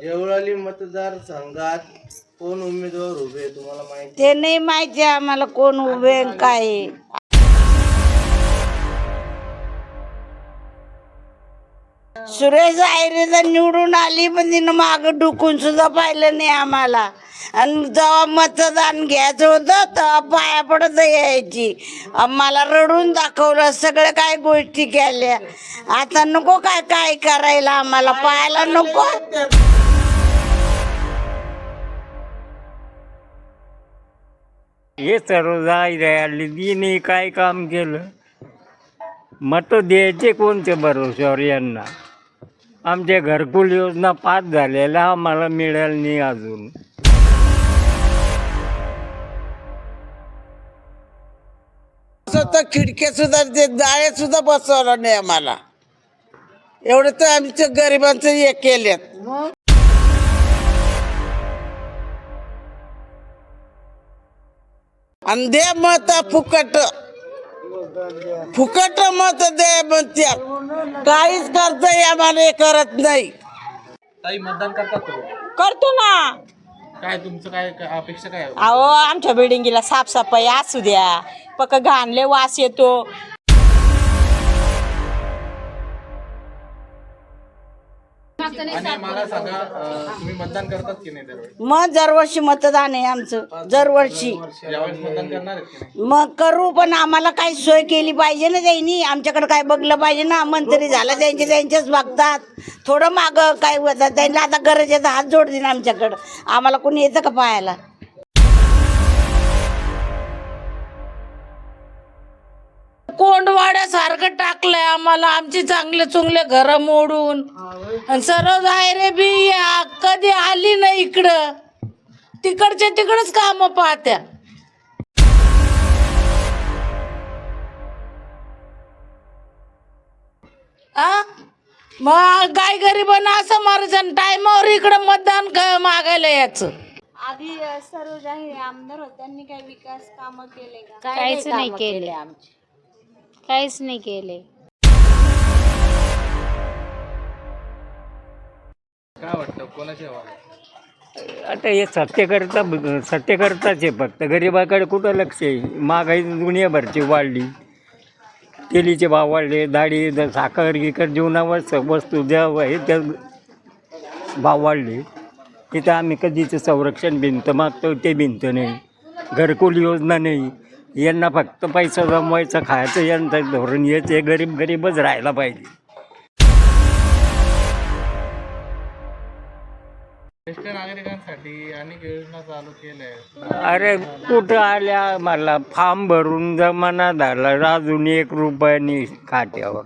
देवळाली मतदारसंघात कोण उमेदवार उभे तुम्हाला माहिती? ते नाही माहिती आम्हाला कोण उभे आहे, काय आहे. सुरेश आयरे तर निवडून आली म्हणजे पण तिनं मागं ढुकून सुद्धा पाहिलं नाही आम्हाला. आणि जेव्हा मतदान घ्यायचं होतं तेव्हा पाया पडत यायची. आम्हाला रडून दाखवलं सगळं काय गोष्टी केल्या. आता नको काय काय करायला आम्हाला? पाहायला नको? हे सर्व जाय राहिले काय काम केलं? मत द्यायचे कोणते भरोश्यावर यांना? आमच्या घरकुल योजना पास झालेल्या आम्हाला मिळाल नाही अजून. तर खिडक्या सुद्धा ते जाळ्या सुद्धा बसवलं नाही आम्हाला. एवढं तर आमच्या गरिबांचं हे केल्यात आणि दे मत फुकट. फुकट मत दे म्हणत्या काहीच करता आम्हाला करत नाही. ताई मतदान करतात करतो ना. काय तुमचं काय काय अपेक्षा काय आहे? अहो आमच्या बिल्डिंगला साफसफाई असू द्या. पक्क घाणले वास येतो. आणि मला सांगा अं, तुम्ही मतदान करतात की नाही मग दरवर्षी मतदान आहे आमचं दरवर्षी. यावेळेस मतदान करणार आहेत की नाही? मग करू पण आम्हाला काही सोय केली पाहिजे ना त्यांनी. आमच्याकडे काय बघलं पाहिजे ना. मंत्री झालं त्यांचे त्यांचेच बघतात. थोडं माग काय होतात त्यांना आता गरज आहे तर हात जोडतील आमच्याकडं. आम्हाला कोणी येतं का पाहायला? कोंडवाड्यासारखं टाकलंय आम्हाला आमची चांगले चुंगले घर मोडून. आणि सर्व रे बी या कधी आली नाही इकडं. तिकडच्या तिकडच काम पाहत्या. आ? मग गाय गरिबांना असं मारायचं टायमावर इकडं मतदान क- मागायला यायचं. आधी सर्व जे आमदार होते. त्यांनी काही विकास कामं केले का? काहीच नाही केले. काहीच नाही केले. काय वाटतं? आता हे सत्यकर्ता सत्यकर्ताच आहे फक्त. गरिबाकडे कुठं लक्ष आहे? महागाई दुनियाभरची वाढली. तेलीचे भाव वाढले. दाढी द- साखर गिकर जीवनावर स- वस्तू ज्या हे त्या भाव वाढले. तिथं आम्ही कधीच संरक्षण भिंत मागतो ते भिंत नाही. घरकुल योजना नाही. यांना फक्त पैसा जमवायचा खायचं यांचं धोरण हे गरीब गरीबच राहायला पाहिजे. ज्येष्ठ नागरिकांसाठी अनेक योजना चालू केल्या आहेत. अरे कुठं आल्या? मला फॉर्म भरून जमाना झाला. अजून एक रुपयानी खात्यावर.